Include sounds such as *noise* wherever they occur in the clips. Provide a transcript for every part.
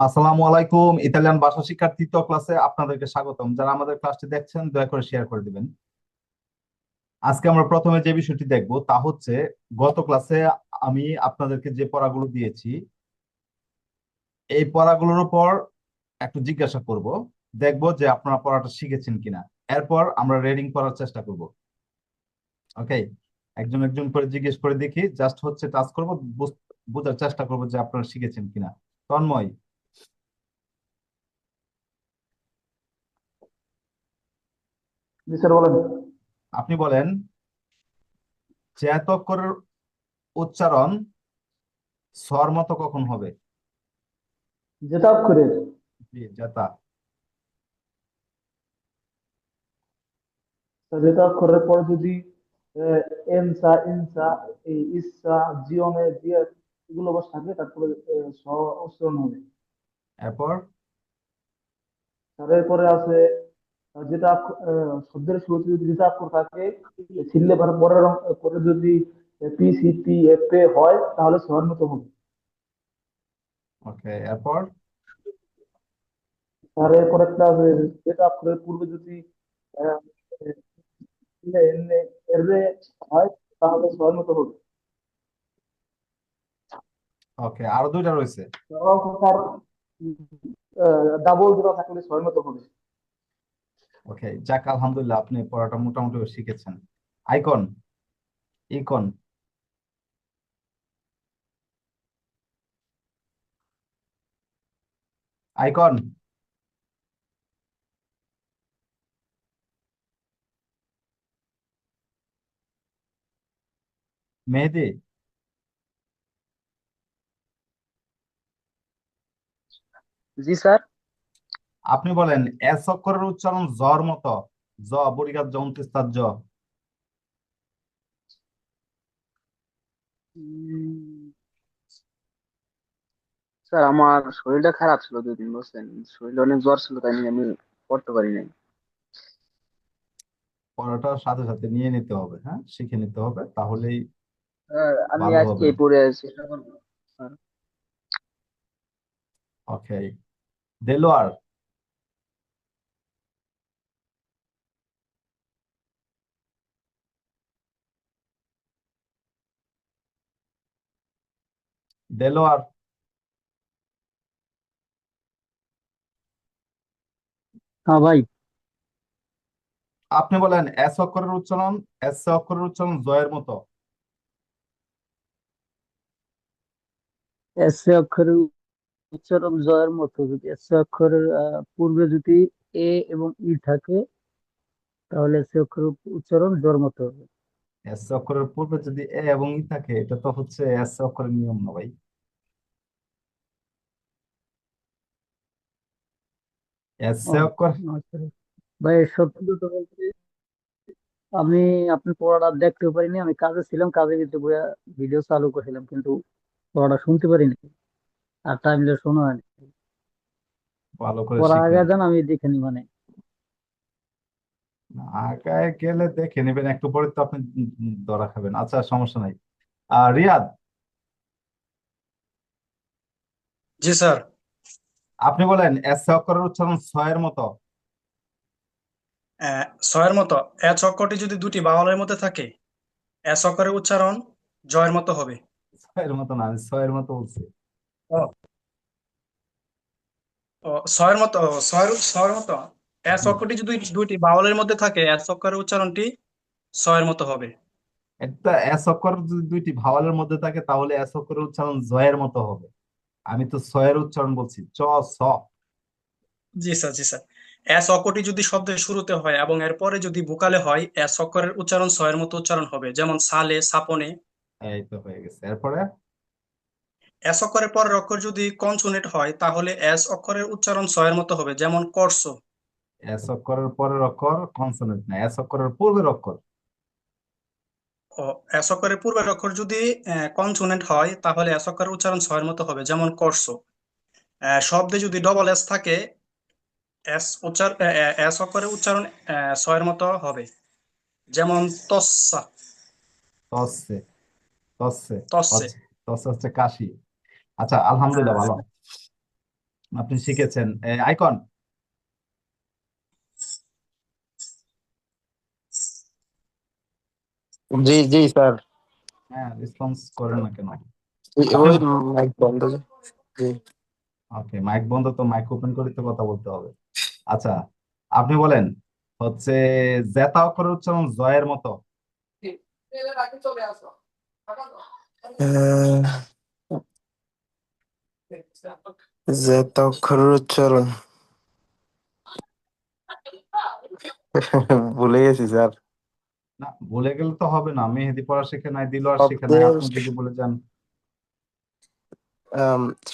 আসসালামু আলাইকুম, ইতালিয়ান ভাষা শিক্ষার তৃতীয় ক্লাসে আপনাদেরকে স্বাগতম। যারা আমাদের ক্লাসটি দেখছেন, দয়া করে শেয়ার করে দিবেন। আজকে আমরা প্রথমে যে বিষয়টি দেখব, তা হচ্ছে গত ক্লাসে আমি আপনাদেরকে যে পড়াগুলো দিয়েছি, এই পড়াগুলোর উপর একটু জিজ্ঞাসা করব। দেখব যে আপনারা পড়াটা শিখেছেন কিনা। এরপর আমরা রেডিং করার চেষ্টা করব। ওকে একজন একজন করে জিজ্ঞেস করে দেখি জাস্ট হচ্ছে টাচ করব বোঝার চেষ্টা করব যে আপনারা শিখেছেন কিনা। তন্ময় জি স্যার বলেন। আপনি বলেন চেতকের উচ্চারণ স্বর মতো কখন হবে? অক্ষরের জি জেতা অক্ষরের পরে যদি এনসা ইনসা এই ইসা জিয়া এগুলো বস থাকে তারপরে আহ, স উচ্চারণ হবে। এরপর? এরপরে আছে যেটা শব্দের শুরুতে যদি যেটা অক্ষর থাকে ছিললে পরের পরে যদি পি সি পি এফ এ হয় তাহলে স্বর হবে ওকে এরপর স্যার এরপর একটা যেটা অক্ষরের পূর্বে যদি এর হয় তাহলে হবে ওকে আরও দুইটা রয়েছে ডাবল জোড়া থাকলে ছয় মতো হবে ওকে যাক আলহামদুলিল্লাহ আপনি পড়াটা মোটামুটি শিখেছেন। আইকন ইকন আইকন মেহেদি জি স্যার। আপনি বলেন এস অক্ষরের উচ্চারণ জর মতো। জ বরিগার জ জ। স্যার আমার শরীরটা খারাপ ছিল দুই দিন বুঝছেন? শরীরে অনেক জ্বর ছিল তাই আমি পড়তে পারি নাই। পড়াটা সাথে সাথে নিয়ে নিতে হবে হ্যাঁ? শিখে নিতে হবে তাহলেই আমি আজকে পড়ে স্যার ওকে দেলোয়ার দেলোয়ার হ্যাঁ ভাই। আপনি বলেন এস অক্ষরের উচ্চারণ এস অক্ষরের উচ্চারণ জয়ের মতো। এস অক্ষরের উচ্চারণ জয়ের মতো। যদি এস অক্ষরের পূর্বে যদি এ এবং ই থাকে তাহলে এস অক্ষরের উচ্চারণ জর মতো হবে। এস অক্ষরের পূর্বে যদি এ এবং ই থাকে এটা তো হচ্ছে এস অক্ষরের নিয়ম না ভাই এস ও অক্ষর আচ্ছা। ভাই সত্যি কথা বলতে আমি আপনি পড়াটা দেখতেও পারিনি আমি কাজে ছিলাম কাজে কিন্তু ভিডিও চালু করেছিলাম কিন্তু পড়াটা শুনতে পারিনি আর টাইমটা শোনা হয়নি। ভালো করে পড়া আগে যান আমি দেখিনি মানে। আগায় গেলে দেখে নেবেন একটু পরে তো আপনি ধরা খাবেন। আচ্ছা সমস্যা নাই। আর রিয়াদ। জি স্যার। আপনি বলেন এস অক্ষরের উচ্চারণ ছয়ের মতো। ছয়ের মতো। এ অক্ষরটি যদি দুটি বাওয়ালের মধ্যে থাকে এস অক্ষরের উচ্চারণ জয়ের মতো হবে। ছয়ের মতো না আমি ছয়ের মতো বলছি। ও ছয়ের মতো ছয়ের ছয়ের মতো। এস অক্ষরটি যদি দুইটি বাওয়ালের মধ্যে থাকে এস অক্ষরের উচ্চারণটি ছয়ের মতো হবে। একটা এস অক্ষর যদি দুইটি ভাওয়ালের মধ্যে থাকে তাহলে এস অক্ষরের উচ্চারণ জয়ের মতো হবে। আমি তো ছয়ের উচ্চারণ বলছি। চ ছ জি স্যার জি স্যার। এস অক্ষরটি যদি শব্দের শুরুতে হয় এবং এরপরে যদি ভোকালে হয় এস অক্ষরের উচ্চারণ ছয়ের মতো উচ্চারণ হবে। যেমন সালে সাপনে। এই তো হয়ে গেছে। এরপরে? এস অক্ষরের পরের অক্ষর যদি কনসোনেন্ট হয় তাহলে এস অক্ষরের উচ্চারণ ছয়ের মতো হবে। যেমন করছ এস অক্ষরের পরের অক্ষর কনসোনেন্ট না এস অক্ষরের পূর্বের অক্ষর। এস অক্ষরের পূর্বের অক্ষর যদি কনসোনেন্ট হয় তাহলে এস অক্ষরের উচ্চারণ ছয়ের মতো হবে যেমন আহ, শব্দে যদি ডবল এস থাকে এস উচ্চার এস অক্ষরের উচ্চারণ ছয়ের মতো হবে। যেমন তসে তসে তসসে তসে তসে হচ্ছে কাশি। আচ্ছা আলহামদুলিল্লাহ ভালো। আপনি শিখেছেন। আইকন? জি জি স্যার। হ্যাঁ রেসপন্স করেন না কেন? ওই মাইক বন্ধ জি। ওকে মাইক বন্ধ তো মাইক ওপেন করে তো কথা বলতে হবে। আচ্ছা আপনি বলেন হচ্ছে জেতা অক্ষরের উচ্চারণ জয়ের মতো। জেতা অক্ষরের উচ্চারণ। *laughs* ভুলে গেছি স্যার। না ভুলে গেলে তো হবে না। মেহেদি পড়া শিখে নাই দিল আর শিখে নাই। আপনি যদি বলে যান।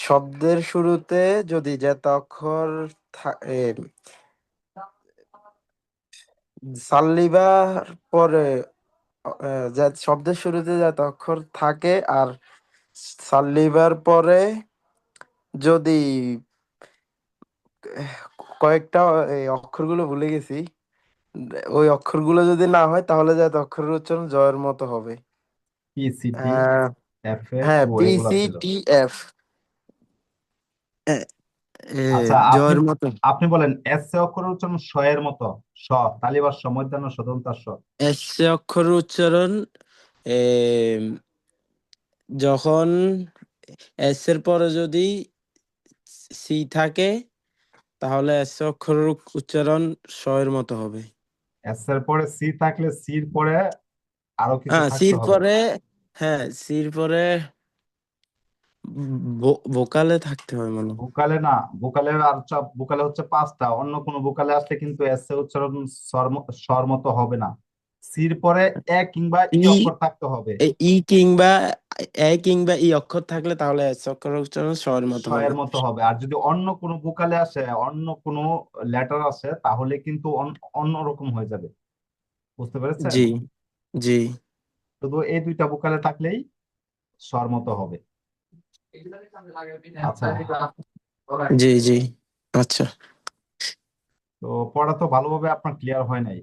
শব্দের শুরুতে যদি জেতা অক্ষর সাল্লিবার পরে শব্দের শুরুতে জেতা অক্ষর থাকে আর সাল্লিবার পরে যদি কয়েকটা এই অক্ষরগুলো ভুলে গেছি। ওই অক্ষরগুলো যদি না হয় তাহলে জেতা অক্ষরের উচ্চারণ জয়ের মতো হবে। পি সি আহ, এফ হ্যাঁ ও এগুলা ছিল আচ্ছা আপনি জয়ের মতো। আপনি বলেন এস এ অক্ষরের উচ্চারণ স এর মতো স তালিবাস স মধ্যাহ্ন সদন্তার স এসে অক্ষরের উচ্চারণ যখন এস এর পরে যদি সি থাকে তাহলে এস অক্ষরের উচ্চারণ স এর মতো হবে। এস এর পরে সি থাকলে সির পরে আরও কিছু হ্যাঁ থাকতে সির হবে। পরে হ্যাঁ সির পরে ভো- ভোকালে থাকতে হয় মানে ভোকালে না ভোকালের আর সব ভোকালে হচ্ছে পাঁচটা। অন্য কোনো ভোকালে আসলে কিন্তু এস এ উচ্চারণ স্বর ম- স্বর মতো হবে না। সির পরে এ কিংবা ই ই অক্ষর থাকতে হবে। এ- ই কিংবা এ কিংবা ই অক্ষর থাকলে তাহলে অক্ষরের উচ্চারণ স এর মতো হবে। এর মতো হবে। আর যদি অন্য কোনো ভোকালে আসে অন্য কোনো লেটার আসে তাহলে কিন্তু অন- অন্যরকম হয়ে যাবে। বুঝতে পেরেছেন? জি জি। শুধু এই দুইটা ভোকালে থাকলেই স্বর মতো হবে। আচ্ছা। জি জি। আচ্ছা। তো পড়া তো ভালোভাবে আপনার ক্লিয়ার হয় নাই।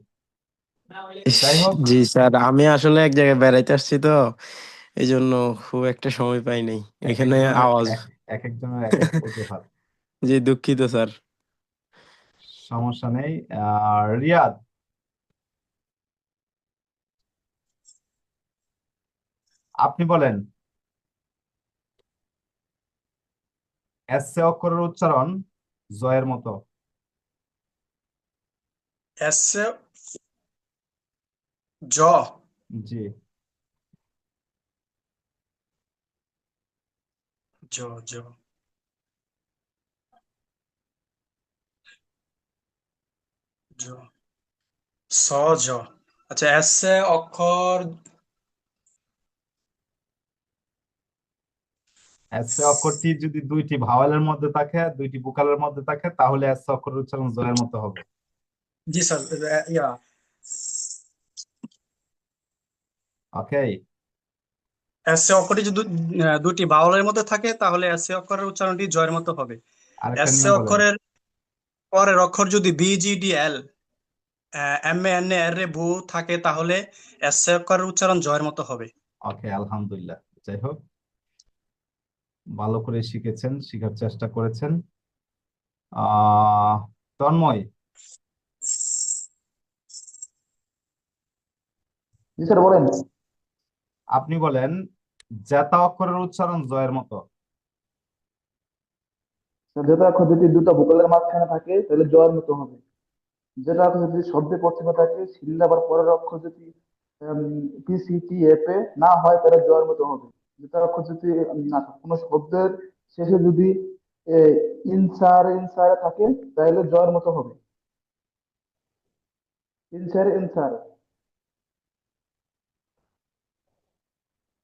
যাই হোক। জি স্যার আমি আসলে এক জায়গায় বেড়াইতে আসছি তো এই জন্য খুব একটা সময় পাই নাই। এক এখানে একজনের আওয়াজ। এক এক একজনের এক এক অজুহাত। *laughs* জি দুঃখিত স্যার। সমস্যা নেই। আর রিয়াদ। আপনি বলেন। এস এ অক্ষরের উচ্চারণ জয়ের মতো। এস জ। জি। জ জ। জ। স জ। আচ্ছা এস অক্ষর এস অক্ষরটি যদি দুইটি ভাওয়েলের মধ্যে থাকে দুইটি ভোকালের মধ্যে থাকে তাহলে এস এ অক্ষরের উচ্চারণ জয়ের মতো হবে। জি স্যার ইয়া। ওকে এস অক্ষরটি যদি দুটি বাউলের মধ্যে থাকে তাহলে এস এ অক্ষরের উচ্চারণটি জয়ের মতো হবে। আরেকটা এস নিয়ম বলেন। অক্ষরের পরের অক্ষর যদি B G D L M এ এন এ আর এ বু থাকে তাহলে এস অক্ষরের উচ্চারণ জয়ের মতো হবে। ওকে আলহামদুলিল্লাহ। যাই হোক ভালো করে শিখেছেন শিখার চেষ্টা করেছেন। আহ তন্ময়। জি স্যার বলেন। আপনি বলেন জেতা অক্ষরের উচ্চারণ জয়ের মতো। যেটা অক্ষর যদি দুটো মাঝখানে থাকে, তাহলে জয়ের মতো হবে। যেটা অক্ষর যদি শব্দে থাকে, সিল্লাবার পরের অক্ষর যদি পি সি টি এফ এ না হয়, তাহলে জয়ের মতো হবে। যেটা অক্ষর যদি না, কোনো শব্দের শেষে যদি ইনসারে থাকে, তাহলে জয়ের মতো হবে। ইনসার ইনসার।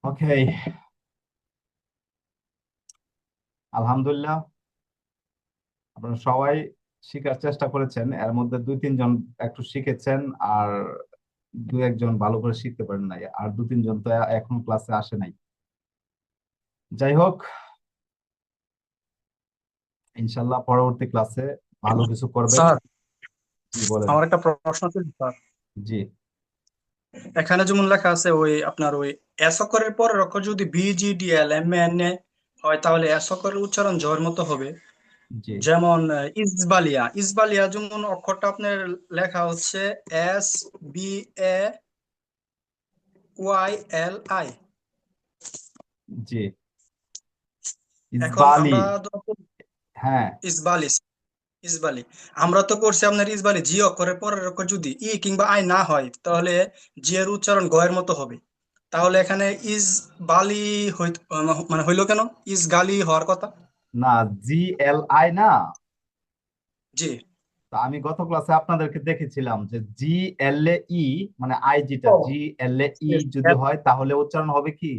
ওকে আলহামদুলিল্লাহ আপনারা সবাই শিখার চেষ্টা করেছেন। এর মধ্যে দুই তিনজন একটু শিখেছেন আর দু একজন ভালো করে শিখতে পারেন নাই। আর দু তিনজন তো এখন ক্লাসে আসে নাই। যাই হোক ইনশাল্লাহ পরবর্তী ক্লাসে ভালো কিছু করবেন। আমার একটা প্রশ্ন ছিল স্যার। জি। এখানে যেমন লেখা আছে ওই আপনার ওই এস অক্ষরের পরের অক্ষর যদি B G D L M N এ হয় তাহলে এস অক্ষরের উচ্চারণ জয়ের মতো হবে। যেমন ইসবালিয়া। ইসবালিয়া যেমন অক্ষরটা আপনার লেখা হচ্ছে S B A Y L I G. ইসবালি। হ্যাঁ। ইসবালি। ইসবালি। আমরা তো করছি আপনার ইসবালি জি অক্ষরের পরের অক্ষর যদি ই কিংবা আই না হয় তাহলে জি এর উচ্চারণ গয়ের মতো হবে। তাহলে এখানে ইস বালি মানে হইল কেন? ইস গালি হওয়ার কথা? না জি এল আই না? জি। তো আমি গত ক্লাসে আপনাদেরকে দেখেছিলাম যে জি এল এ ই মানে আই ও। জি এল এ ই যদি হয় তাহলে উচ্চারণ হবে কি?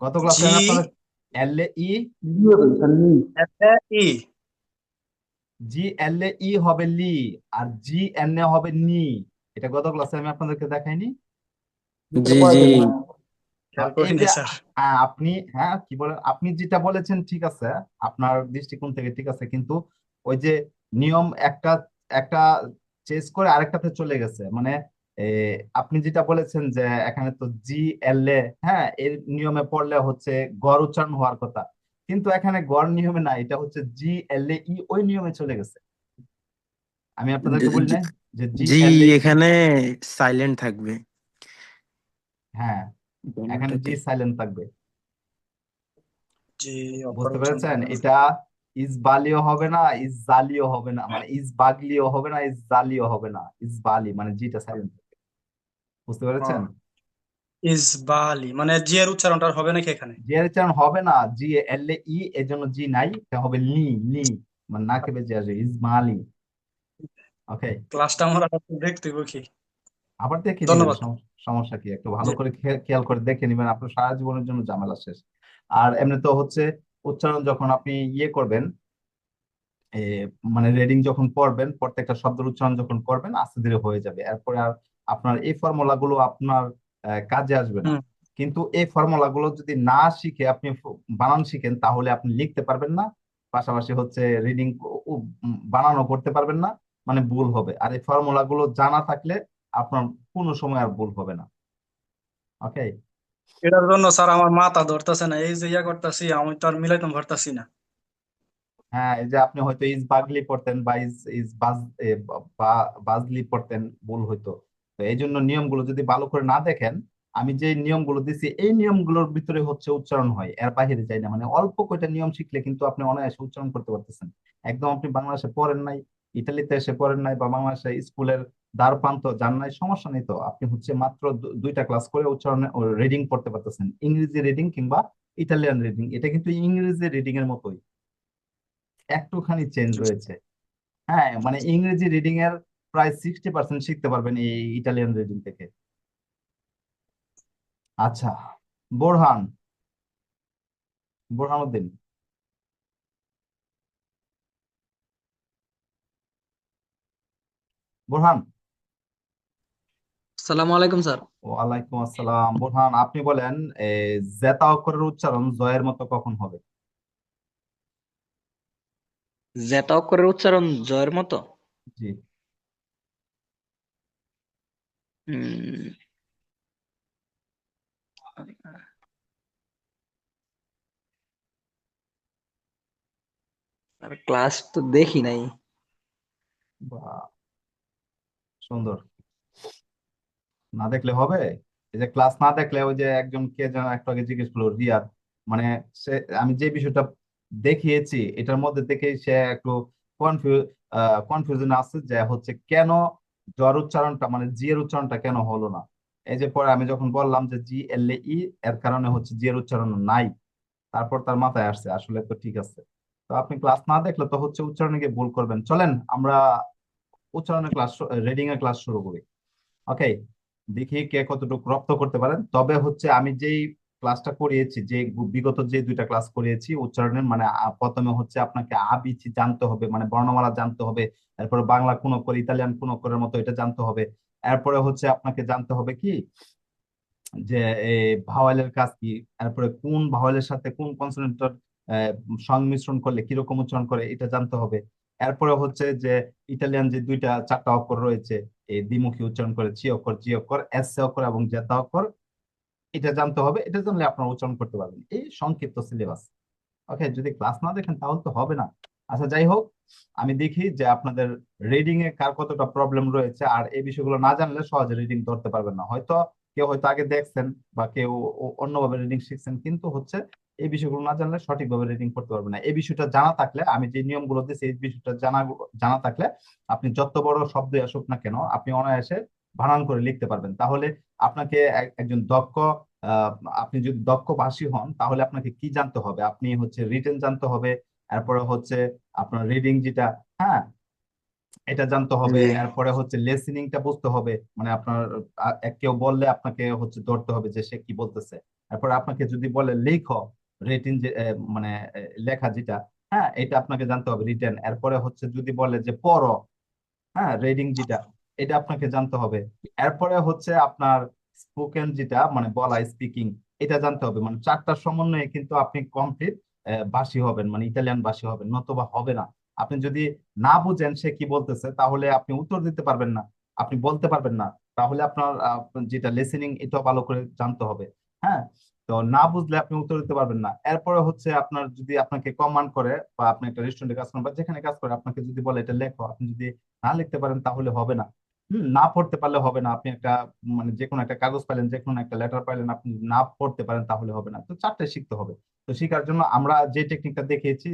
গত ক্লাসে আমি জি আপনাদের এল এ ই লি হবে লি ই জি এল ই হবে লি আর জি এন এ হবে নি এটা গত ক্লাসে আমি আপনাদেরকে দেখাইনি? জি জি। হ্যাঁ, আপনি হ্যাঁ কি বলেন আপনি যেটা বলেছেন ঠিক আছে আপনার দৃষ্টিকোণ থেকে ঠিক আছে কিন্তু ওই যে নিয়ম একটা একটা চেঞ্জ করে আরেকটাতে চলে গেছে। মানে আপনি যেটা বলেছেন যে এখানে তো জি এল এ হ্যাঁ এর নিয়মে পড়লে হচ্ছে গড় উচ্চারণ হওয়ার কথা। কিন্তু এখানে গড় নিয়মে না এটা হচ্ছে জি এল এ ই ওই নিয়মে চলে গেছে। আমি আপনাদেরকে বলি না যে জি এখানে সাইলেন্ট থাকবে। হ্যাঁ এখানে জি সাইলেন্ট থাকবে। জি বুঝতে পেরেছেন? এটা ইস বালিও হবে না ইস জালিও হবে না। মানে ইস বাগলিও হবে না ইস জালিও হবে না ইস বালি মানে জিটা সাইলেন্ট। বুঝতে পেরেছেন? ইসবালি মানে জি এর উচ্চারণটা হবে নাকি এখানে? জি এর উচ্চারণ হবে না জি এল এ ই এর জন্য জি নাই এটা হবে লি লি মানে নাকে বেজে আসবে ইস মালি ওকে ক্লাসটা আমরা দেখতে কি? আবার দেখে নিবেন ধন্যবাদ। সমস্যা কি একটু ভালো করে খেয়াল করে দেখে নিবেন আপনার সারা জীবনের জন্য ঝামেলা শেষ। আর এমনি তো হচ্ছে উচ্চারণ যখন আপনি ইয়ে করবেন এ, মানে রিডিং যখন পড়বেন প্রত্যেকটা শব্দের উচ্চারণ যখন করবেন আস্তে ধীরে হয়ে যাবে। এরপরে আর আপনার এই ফর্মুলা গুলো আপনার কাজে আসবে না। কিন্তু এই ফর্মুলা গুলো যদি না শিখে আপনি বানান শিখেন তাহলে আপনি লিখতে পারবেন না। পাশাপাশি হচ্ছে রিডিং বানানো করতে পারবেন না মানে ভুল হবে। আর এই ফর্মুলা গুলো জানা থাকলে আপনার কোনো সময় আর ভুল হবে না। ওকে এটার জন্য স্যার আমার মাথা ধরতেছে না। এই যে ইয়া করতেছি আমি তো আর মিলাইতে পারতাছি না। হ্যাঁ এই যে আপনি হয়তো ইজ বাগলি পড়তেন বা ইজ ইজ বাজ বা বাজলি পড়তেন ভুল হইতো। তো এই জন্য নিয়মগুলো যদি ভালো করে না দেখেন আমি যে নিয়মগুলো দিছি এই নিয়মগুলোর ভিতরে হচ্ছে উচ্চারণ হয় এর বাইরে যাই না। মানে অল্প কয়টা নিয়ম শিখলে কিন্তু আপনি অনায়াসে উচ্চারণ করতে পারতেছেন। একদম আপনি বাংলাদেশে পড়েন নাই ইতালিতে এসে পড়েন নাই বা বাংলাদেশে স্কুলের দ্বার প্রান্ত যান নাই সমস্যা নেই তো। আপনি হচ্ছে মাত্র দুইটা ক্লাস করে উচ্চারণে রিডিং পড়তে পারতেছেন। ইংরেজি রিডিং কিংবা ইটালিয়ান রিডিং এটা কিন্তু ইংরেজি রিডিং এর মতোই। একটুখানি চেঞ্জ রয়েছে। হ্যাঁ মানে ইংরেজি রিডিং এর প্রায় সিক্সটি পার্সেন্ট শিখতে পারবেন এই ইটালিয়ান রিডিং থেকে। আচ্ছা বোরহান। বোরহান। সালামু আলাইকুম স্যার। ওয়ালাইকুম আসসালাম। বোরহান আপনি বলেন জেতা অক্ষরের উচ্চারণ জয়ের মতো কখন হবে? জেতা অক্ষরের উচ্চারণ জয়ের মতো? জি। উম, আর ক্লাস তো দেখি নাই। বাহ সুন্দর। না দেখলে হবে? এই যে ক্লাস না দেখলে ওই যে একজন কে যেন একটু আগে জিজ্ঞেস করল রিয়াদ। মানে সে আমি যে বিষয়টা দেখিয়েছি এটার মধ্যে দেখে সে একটু কনফিউজ কনফিউশন আছে যে হচ্ছে কেন জ্বর উচ্চারণটা মানে জি এর উচ্চারণটা কেন হলো না? এই যে পরে আমি যখন বললাম যে জি এল ই এর কারণে হচ্ছে জি এর উচ্চারণ নাই, তারপর তার মাথায় আসছে, আসলে তো ঠিক আছে। তো আপনি ক্লাস না দেখলে তো হচ্ছে উচ্চারণে গিয়ে ভুল করবেন। চলেন, আমরা উচ্চারণের ক্লাস রিডিং এর ক্লাস শুরু করি। ওকে দেখি কে কতটুকু রপ্ত করতে পারেন। তবে হচ্ছে আমি যেই ক্লাসটা করিয়েছি, যে বিগত যে দুইটা ক্লাস করিয়েছি, উচ্চারণের মানে প্রথমে হচ্ছে আপনাকে আ, বি সি জানতে হবে মানে বর্ণমালা জানতে হবে, এরপরে বাংলা কোন অক্ষর ইতালিয়ান কোন অক্ষরের মতো এটা জানতে হবে, এরপরে হচ্ছে আপনাকে জানতে হবে কি, যে ভাওয়েলের কাজ কি, এরপরে কোন ভাওয়েলের সাথে কোন কনসোনেন্টের সংমিশ্রণ করলে কীরকম উচ্চারণ করে এটা জানতে হবে, এরপরে হচ্ছে যে ইটালিয়ান যে দুইটা, চারটা অক্ষর রয়েছে এই দ্বিমুখী উচ্চারণ করে চি অক্ষর, জি অক্ষর, এস অক্ষর এবং জেতা অক্ষর এটা জানতে হবে, এটা জানলে আপনারা উচ্চারণ করতে পারবেন। এই সংক্ষিপ্ত সিলেবাস ওকে যদি ক্লাস না দেখেন তাহলে তো হবে না। আচ্ছা যাই হোক, আমি দেখি যে আপনাদের রিডিং এ কার কতটা প্রবলেম রয়েছে, আর এই বিষয়গুলো না জানলে সহজে রিডিং ধরতে পারবেন না। হয়তো কেউ হয়তো আগে দেখছেন বা কেউ অন্যভাবে রিডিং শিখছেন, কিন্তু হচ্ছে এই বিষয়গুলো না জানলে সঠিকভাবে রিডিং করতে পারবেন না। এই বিষয়টা জানা থাকলে, আমি যে নিয়মগুলো দিচ্ছি এই বিষয়টা জানা জানা থাকলে আপনি যত বড় শব্দ আসুক না কেন, আপনি অনায়াসে বানান করে লিখতে পারবেন। তাহলে আপনাকে একজন দক্ষ আপনি যদি দক্ষ ভাষী হন তাহলে আপনাকে কি জানতে হবে? আপনি হচ্ছে রিটেন জানতে হবে এরপরে হচ্ছে আপনার রিডিং যেটা হ্যাঁ? এটা জানতে হবে এরপরে হচ্ছে লিসেনিংটা বুঝতে হবে মানে আপনার কেউ বললে আপনাকে হচ্ছে ধরতে হবে যে সে কি বলতেছে। এরপরে আপনাকে যদি বলে লেখো রিটিন যে মানে লেখা যেটা হ্যাঁ এটা আপনাকে জানতে হবে রিটেন এরপরে হচ্ছে যদি বলে যে পড়ো হ্যাঁ রিডিং যেটা এটা আপনাকে জানতে হবে। এরপরে হচ্ছে আপনার স্পোকেন যেটা মানে বলা স্পিকিং এটা জানতে হবে। মানে চারটার সমন্বয়ে কিন্তু আপনি কমপ্লিট ভাষী হবেন মানে ইতালিয়ান ভাষী হবেন, নতুবা হবে না। আপনি যদি না বুঝেন সে কি বলতেছে, তাহলে আপনি উত্তর দিতে পারবেন না, আপনি বলতে পারবেন না। তাহলে আপনার যেটা লিসেনিং এটা ভালো করে জানতে হবে হ্যাঁ? তো না বুঝলে আপনি উত্তর দিতে পারবেন না। এরপরে হচ্ছে আপনার যদি আপনাকে কমান্ড করে, বা আপনি একটা রেস্টুরেন্টে কাজ করেন, বা যেখানে কাজ করে, আপনাকে যদি বলে এটা লেখো, আপনি যদি না লিখতে পারেন, তাহলে হবে না। না পড়তে পারলে হবে না। আপনি একটা মানে যে কোনো একটা কাগজ পাইলেন যে কোনো একটা লেটার পাইলেন, আপনি না পড়তে পারেন তাহলে হবে না। তো চারটে শিখতে হবে। তো শেখার জন্য আমরা যে টেকনিকটা দেখিয়েছি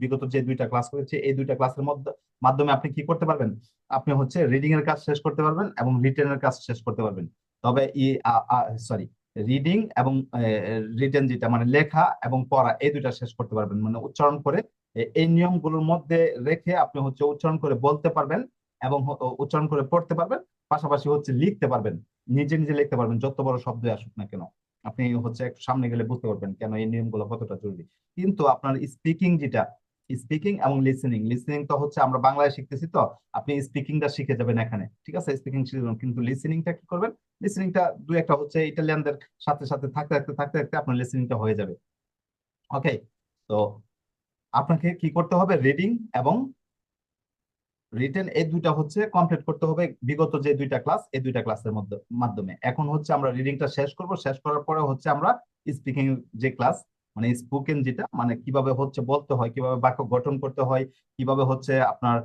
বিগত যে দুইটা ক্লাস করেছি, এই দুইটা ক্লাসের মধ্যে, মাধ্যমে আপনি কি করতে পারবেন? আপনি হচ্ছে রিডিং এর কাজ শেষ করতে পারবেন এবং রিটেন এর কাজ শেষ করতে পারবেন। তবে ই সরি রিডিং এবং রিটেন যেটা মানে লেখা এবং পড়া, এই দুইটা শেষ করতে পারবেন। মানে উচ্চারণ করে এই নিয়মগুলোর মধ্যে রেখে আপনি হচ্ছে উচ্চারণ করে বলতে পারবেন। এবং উচ্চারণ করে পড়তে পারবেন, পাশাপাশি হচ্ছে লিখতে পারবেন। নিজে নিজে লিখতে পারবেন, যত বড় শব্দ আসুক না কেন। আপনি হচ্ছে একটু সামনে গেলে বুঝতে পারবেন কেন এই নিয়মগুলো কতটা জরুরি। কিন্তু আপনার স্পিকিং যেটা স্পিকিং এবং লিসেনিং লিসেনিং তো হচ্ছে আমরা বাংলায় শিখতেছি তো, আপনি স্পিকিংটা শিখে যাবেন এখানে, ঠিক আছে? স্পিকিং শিখবেন কিন্তু লিসেনিংটা কি করবেন? লিসেনিংটা দু একটা হচ্ছে ইটালিয়ানদের সাথে সাথে থাকতে থাকতে থাকতে থাকতে আপনার লিসেনিংটা হয়ে যাবে। ওকে তো আপনাকে কি করতে হবে? রিডিং এবং রিটেন এই দুইটা হচ্ছে কমপ্লিট করতে হবে বিগত যে দুইটা ক্লাস এই দুইটা ক্লাসের মধ্যে, মাধ্যমে। এখন হচ্ছে আমরা রিডিংটা শেষ করব, শেষ করার পরে হচ্ছে আমরা স্পিকিং যে ক্লাস মানে স্পোকেন যেটা মানে কীভাবে হচ্ছে বলতে হয়, কীভাবে বাক্য গঠন করতে হয়, কীভাবে হচ্ছে আপনার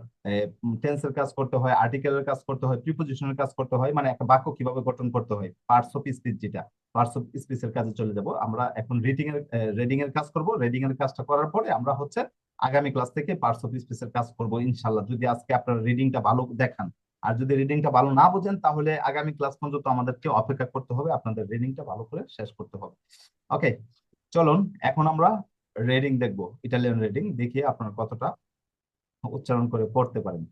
টেন্সের কাজ করতে হয় আর্টিকেলের কাজ করতে হয় প্রিপোজিশনের কাজ করতে হয় মানে একটা বাক্য কীভাবে গঠন করতে হয় পার্টস অফ স্পিচ যেটা পার্টস অফ স্পিচের কাজে চলে যাব। আমরা এখন রিডিং এর রিডিং এর কাজ করব রিডিং এর কাজটা করার পরে আমরা হচ্ছে আগামী ক্লাস থেকে পার্টস অফ স্পেসের কাজ করব ইনশাল্লাহ যদি আজকে আপনার রিডিংটা ভালো দেখান, আর যদি রিডিংটা ভালো না বোঝেন, তাহলে আগামী ক্লাস পর্যন্ত আমাদেরকে অপেক্ষা করতে হবে, আপনাদের রিডিংটা ভালো করে শেষ করতে হবে। ওকে চলুন, এখন আমরা রিডিং দেখব ইটালিয়ান রিডিং দেখিয়ে আপনার কতটা উচ্চারণ করে পড়তে পারেন।